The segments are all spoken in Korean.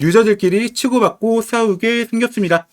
유저들끼리 치고받고 싸우게 생겼습니다.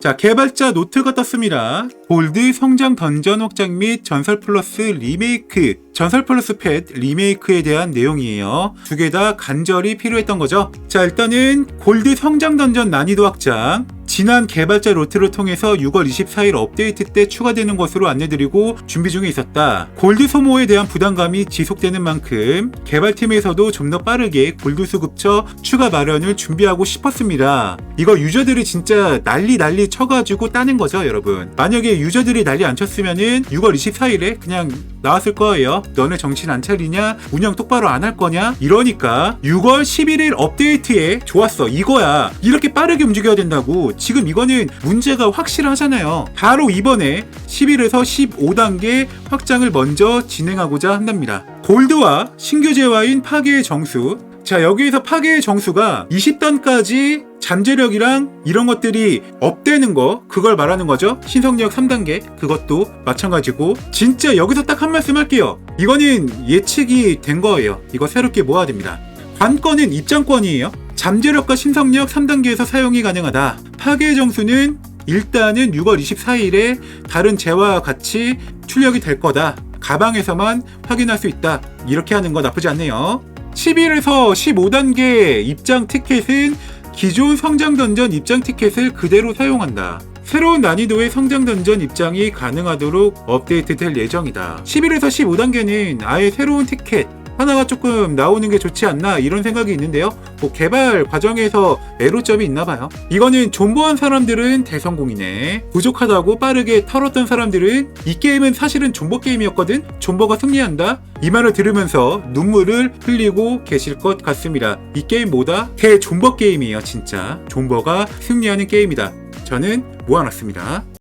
자, 개발자 노트가 떴습니다. 골드 성장 던전 확장 및 전설 플러스 리메이크, 전설 플러스 펫 리메이크에 대한 내용이에요. 두 개 다 간절히 필요했던 거죠. 자, 일단은 골드 성장 던전 난이도 확장, 지난 개발자 로트를 통해서 6월 24일 업데이트 때 추가되는 것으로 안내드리고 준비 중에 있었다. 골드 소모에 대한 부담감이 지속되는 만큼 개발팀에서도 좀 더 빠르게 골드 수급처 추가 마련을 준비하고 싶었습니다. 이거 유저들이 진짜 난리 난리 쳐가지고 따는 거죠, 여러분. 만약에 유저들이 난리 안 쳤으면은 6월 24일에 그냥 나왔을 거예요. 너네 정신 안 차리냐? 운영 똑바로 안 할 거냐? 이러니까 6월 11일 업데이트에 좋았어. 이거야. 이렇게 빠르게 움직여야 된다고. 지금 이거는 문제가 확실하잖아요. 바로 이번에 11에서 15단계 확장을 먼저 진행하고자 한답니다. 골드와 신규 재화인 파괴의 정수. 자, 여기에서 파괴의 정수가 20단까지 잠재력이랑 이런 것들이 업되는 거 그걸 말하는 거죠? 신성력 3단계 그것도 마찬가지고. 진짜 여기서 딱 한 말씀 할게요. 이거는 예측이 된 거예요. 이거 새롭게 모아야 됩니다. 관건은 입장권이에요. 잠재력과 신성력 3단계에서 사용이 가능하다. 파괴의 정수는 일단은 6월 24일에 다른 재화와 같이 출력이 될 거다. 가방에서만 확인할 수 있다. 이렇게 하는 거 나쁘지 않네요 11에서 15단계 입장 티켓은 기존 성장 던전 입장 티켓을 그대로 사용한다. 새로운 난이도의 성장 던전 입장이 가능하도록 업데이트 될 예정이다. 11에서 15단계는 아예 새로운 티켓 하나가 조금 나오는 게 좋지 않나 이런 생각이 있는데요. 뭐 개발 과정에서 애로점이 있나 봐요. 이거는 존버한 사람들은 대성공이네. 부족하다고 빠르게 털었던 사람들은 이 게임은 사실은 존버 게임이었거든. 존버가 승리한다. 이 말을 들으면서 눈물을 흘리고 계실 것 같습니다. 이 게임 뭐다? 대 존버 게임이에요, 진짜. 존버가 승리하는 게임이다. 저는 모아놨습니다.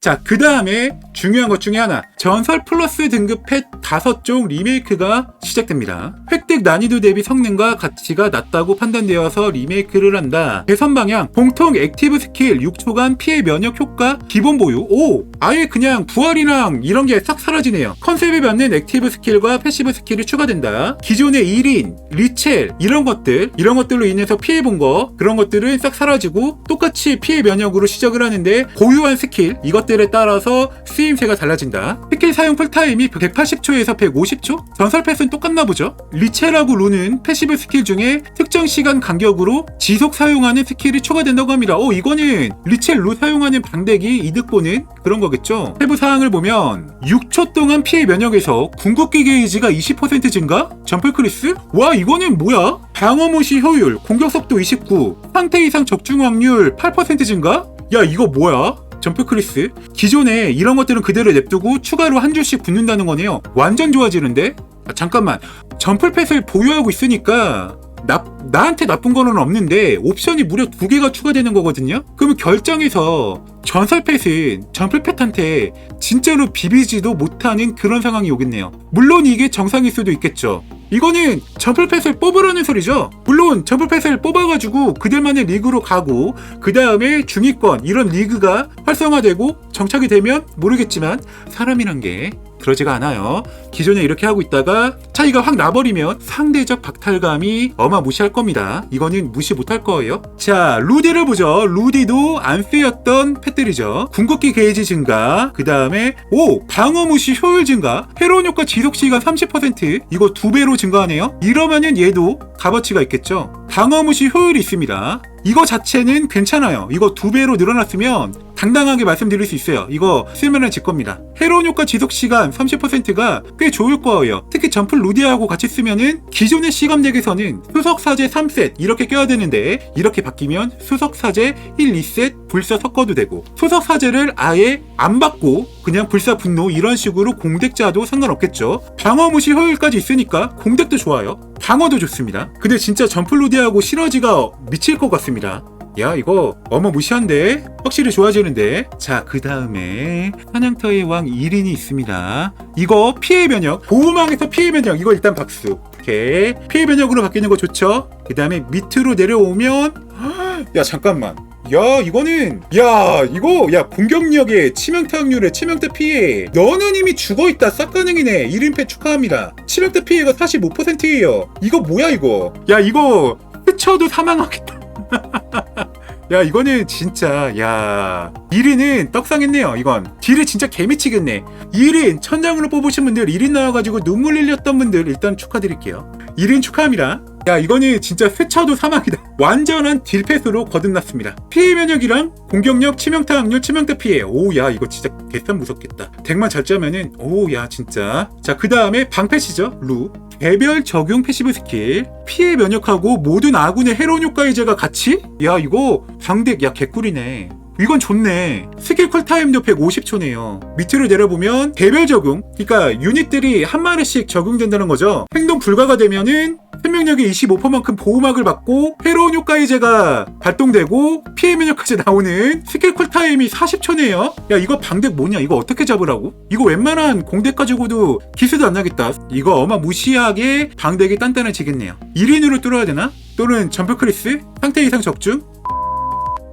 자, 그 다음에 중요한 것 중에 하나. 전설 플러스 등급 펫 5종 리메이크가 시작됩니다. 획득 난이도 대비 성능과 가치가 낮다고 판단되어서 리메이크를 한다. 개선 방향. 공통 액티브 스킬 6초간 피해 면역 효과 기본 보유. 오! 아예 그냥 부활이랑 이런 게 싹 사라지네요. 컨셉에 맞는 액티브 스킬과 패시브 스킬이 추가된다. 기존의 1인, 리첼, 이런 것들, 이런 것들로 인해서 피해본 거, 그런 것들은 싹 사라지고 똑같이 피해 면역으로 시작을 하는데 고유한 스킬, 이것 들에 따라서 쓰임새가 달라진다. 스킬 사용 풀타임이 180초에서 150초? 전설 패스는 똑같나 보죠? 리첼하고 루는 패시브 스킬 중에 특정 시간 간격으로 지속 사용하는 스킬이 추가된다고 합니다. 어, 이거는 리첼 루 사용하는 방대기 이득 보는 그런 거겠죠? 세부 사항을 보면 6초 동안 피해 면역에서 궁극기 게이지가 20% 증가? 점프 크리스? 와, 이거는 뭐야? 방어 무시 효율, 공격 속도 29, 상태 이상 적중 확률 8% 증가? 야, 이거 뭐야? 점프 크리스? 기존에 이런 것들은 그대로 냅두고 추가로 한 줄씩 붙는다는 거네요. 완전 좋아지는데? 아, 잠깐만. 점프 펫을 보유하고 있으니까 나, 나한테 나쁜 거는 없는데 옵션이 무려 두 개가 추가되는 거거든요? 그러면 결정에서 전설 펫은 점프 펫한테 진짜로 비비지도 못하는 그런 상황이 오겠네요. 물론 이게 정상일 수도 있겠죠 이거는 점플패스를 뽑으라는 소리죠. 물론 점플패스를 뽑아가지고 그들만의 리그로 가고 그 다음에 중위권 이런 리그가 활성화되고 정착이 되면 모르겠지만 사람이란 게 그러지가 않아요. 기존에 이렇게 하고 있다가 차이가 확 나버리면 상대적 박탈감이 어마무시할 겁니다. 이거는 무시 못할 거예요. 자, 루디를 보죠. 루디도 안 쓰였던 펫들이죠. 궁극기 게이지 증가, 그 다음에 오 방어 무시 효율 증가, 해로운 효과 지속 시간 30% 이거 두 배로 증가하네요. 이러면은 얘도 값어치가 있겠죠. 방어 무시 효율이 있습니다. 이거 자체는 괜찮아요. 이거 두 배로 늘어났으면 당당하게 말씀드릴 수 있어요. 이거 쓰면은 제 겁니다. 해로운 효과 지속 시간 30%가 꽤 좋을 거예요. 특히 점프 루디하고 같이 쓰면은 기존의 시감 덱에서는 수석 사제 3셋 이렇게 껴야 되는데 이렇게 바뀌면 수석 사제 1, 2셋 불사 섞어도 되고 수석 사제를 아예 안 받고 그냥 불사 분노 이런 식으로 공덱자도 상관없겠죠. 방어 무시 효율까지 있으니까 공덱도 좋아요. 방어도 좋습니다. 근데 진짜 점프 루디하고 시너지가 미칠 것 같습니다. 야 이거 어마무시한데? 확실히 좋아지는데? 자 그 다음에 사냥터의 왕 1인이 있습니다. 이거 피해 면역 보호망에서 피해 면역 이거 일단 박수. 오케이. 피해 면역으로 바뀌는 거 좋죠? 그 다음에 밑으로 내려오면 야 잠깐만. 야 이거는 야 이거 야 공격력에 치명타 확률에 치명타 피해. 너는 이미 죽어있다. 싹 가능이네. 1인패 축하합니다. 치명타 피해가 45%예요. 이거 뭐야 이거? 야 이거 스쳐도 사망하겠다 야 이거는 진짜 야. 1위는 떡상했네요 이건. 딜을 진짜 개미치겠네. 1인 천장으로 뽑으신 분들 1인 나와가지고 눈물 흘렸던 분들 일단 축하드릴게요. 1인 축하합니다 야 이거는 진짜 스쳐도 사망이다. 완전한 딜패스로 거듭났습니다. 피해 면역이랑 공격력 치명타 확률 치명타 피해. 오야 이거 진짜 개쌈 무섭겠다. 덱만 잘 짜면은 오야 진짜. 자 그 다음에 방패시죠 루. 개별 적용 패시브 스킬. 피해 면역하고 모든 아군의 해로운 효과 해제가 같이? 야 이거 방덱 야 개꿀이네. 이건 좋네. 스킬 쿨타임도 150초네요. 밑으로 내려보면 개별 적용. 그러니까 유닛들이 한 마리씩 적용된다는 거죠. 행동 불가가 되면은 생명력의 25%만큼 보호막을 받고 해로운 효과 해제가 발동되고 피해 면역까지 나오는 스킬 쿨타임이 40초네요. 야 이거 방덱 뭐냐? 이거 어떻게 잡으라고? 이거 웬만한 공덱 가지고도 기수도 안 나겠다. 이거 어마무시하게 방덱이 단단해지겠네요. 1인으로 뚫어야 되나? 또는 점프 크리스? 상태 이상 적중?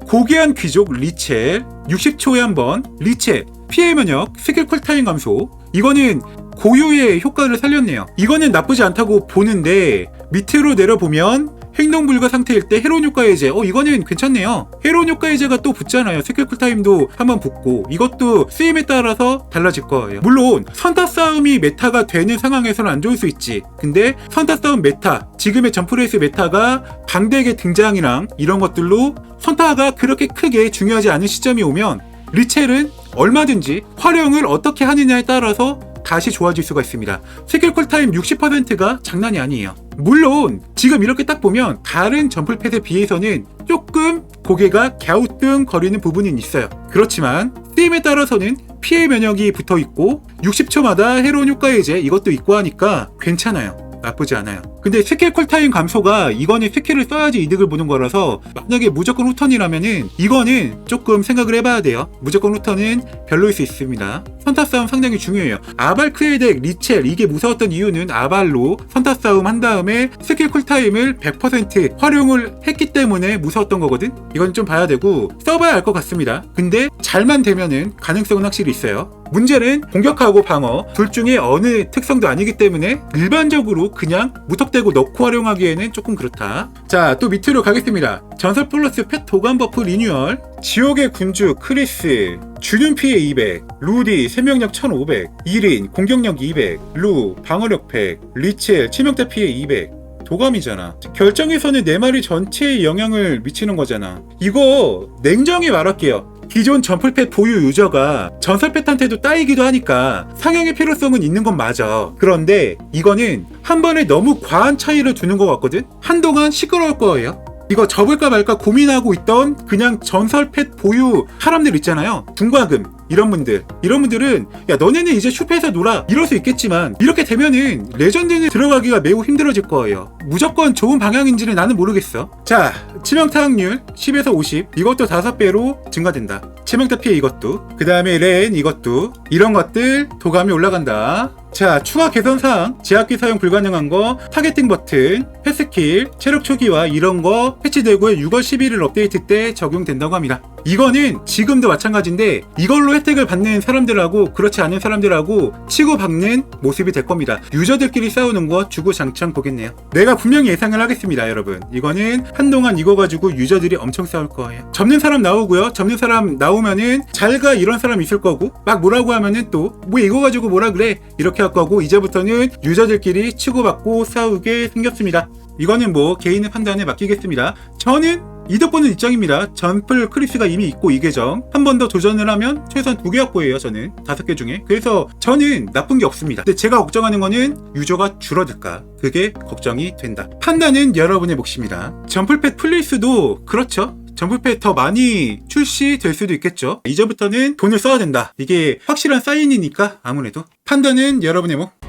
고귀한 귀족 리첼 60초에 한 번 리첼 피해 면역 스킬 쿨타임 감소. 이거는 고유의 효과를 살렸네요. 이거는 나쁘지 않다고 보는데 밑으로 내려보면 행동 불가 상태일 때 해로운 효과 해제. 어 이거는 괜찮네요. 해로운 효과 해제가 또 붙잖아요. 스킬 쿨타임도 한번 붙고 이것도 쓰임에 따라서 달라질 거예요. 물론 선타 싸움이 메타가 되는 상황에서는 안 좋을 수 있지. 근데 선타 싸움 메타 지금의 점프레이스 메타가 방덱의 등장이랑 이런 것들로 선타가 그렇게 크게 중요하지 않은 시점이 오면 리첼은 얼마든지 활용을 어떻게 하느냐에 따라서 다시 좋아질 수가 있습니다. 스킬 쿨타임 60%가 장난이 아니에요. 물론 지금 이렇게 딱 보면 다른 점플팻에 비해서는 조금 고개가 갸우뚱 거리는 부분은 있어요. 그렇지만 쓰임에 따라서는 피해 면역이 붙어 있고 60초마다 해로운 효과 해제 이것도 있고 하니까 괜찮아요. 나쁘지 않아요. 근데 스킬 쿨타임 감소가 이거는 스킬을 써야지 이득을 보는 거라서 만약에 무조건 후턴이라면은 이거는 조금 생각을 해봐야 돼요. 무조건 후턴은 별로일 수 있습니다. 선타 싸움 상당히 중요해요. 아발 크에덱 리첼 이게 무서웠던 이유는 아발로 선타 싸움 한 다음에 스킬 쿨타임을 100% 활용을 했기 때문에 무서웠던 거거든. 이건 좀 봐야 되고 써봐야 알 것 같습니다. 근데 잘만 되면은 가능성은 확실히 있어요. 문제는 공격하고 방어 둘 중에 어느 특성도 아니기 때문에 일반적으로 그냥 무턱 대고 넣고 활용하기에는 조금 그렇다. 자, 또 밑으로 가겠습니다. 전설 플러스 펫 도감 버프 리뉴얼, 지옥의 군주 크리스, 주륜 피해 200, 루디 생명력 1500, 1인 공격력 200, 루 방어력 100, 리첼 치명타 피해 200. 도감이잖아. 결정에서는 네 마리 전체에 영향을 미치는 거잖아. 이거 냉정히 말할게요. 기존 점플팻 보유 유저가 전설 팻한테도 따이기도 하니까 상향의 필요성은 있는 건 맞아. 그런데 이거는 한 번에 너무 과한 차이를 두는 것 같거든? 한동안 시끄러울 거예요. 이거 접을까 말까 고민하고 있던 그냥 전설 팻 보유 사람들 있잖아요. 중과금 이런 분들 이런 분들은 야 너네는 이제 슈페에서 놀아 이럴 수 있겠지만 이렇게 되면은 레전드는 들어가기가 매우 힘들어질 거예요. 무조건 좋은 방향인지는 나는 모르겠어. 자 치명타 확률 10에서 50 이것도 5배로 증가된다. 치명타 피해 이것도 그 다음에 렌 이것도 이런 것들 도감이 올라간다. 자, 추가 개선 사항, 제압기 사용 불가능한 거, 타겟팅 버튼, 패스킬, 체력 초기화 이런 거 패치되고 6월 11일 업데이트 때 적용된다고 합니다. 이거는 지금도 마찬가지인데 이걸로 혜택을 받는 사람들하고 그렇지 않은 사람들하고 치고받는 모습이 될 겁니다. 유저들끼리 싸우는 거 주구장창 보겠네요. 내가 분명히 예상을 하겠습니다, 여러분. 이거는 한동안 이거 가지고 유저들이 엄청 싸울 거예요. 접는 사람 나오고요. 접는 사람 나오면 은 잘가 이런 사람 있을 거고 막 뭐라고 하면은 또 뭐 이거 가지고 뭐라 그래 이렇게 할 거고 이제부터는 유저들끼리 치고받고 싸우게 생겼습니다. 이거는 뭐 개인의 판단에 맡기겠습니다. 저는 이득 보는 입장입니다. 전플 크리스가 이미 있고 이 계정 한 번 더 도전을 하면 최소한 두개 확보예요. 저는 다섯 개 중에 그래서 저는 나쁜 게 없습니다. 근데 제가 걱정하는 거는 유저가 줄어들까 그게 걱정이 된다. 판단은 여러분의 몫입니다. 전플팻 플리스도 그렇죠. 점프패 더 많이 출시될 수도 있겠죠. 이제부터는 돈을 써야 된다. 이게 확실한 사인이니까 아무래도 판단은 여러분의 몫.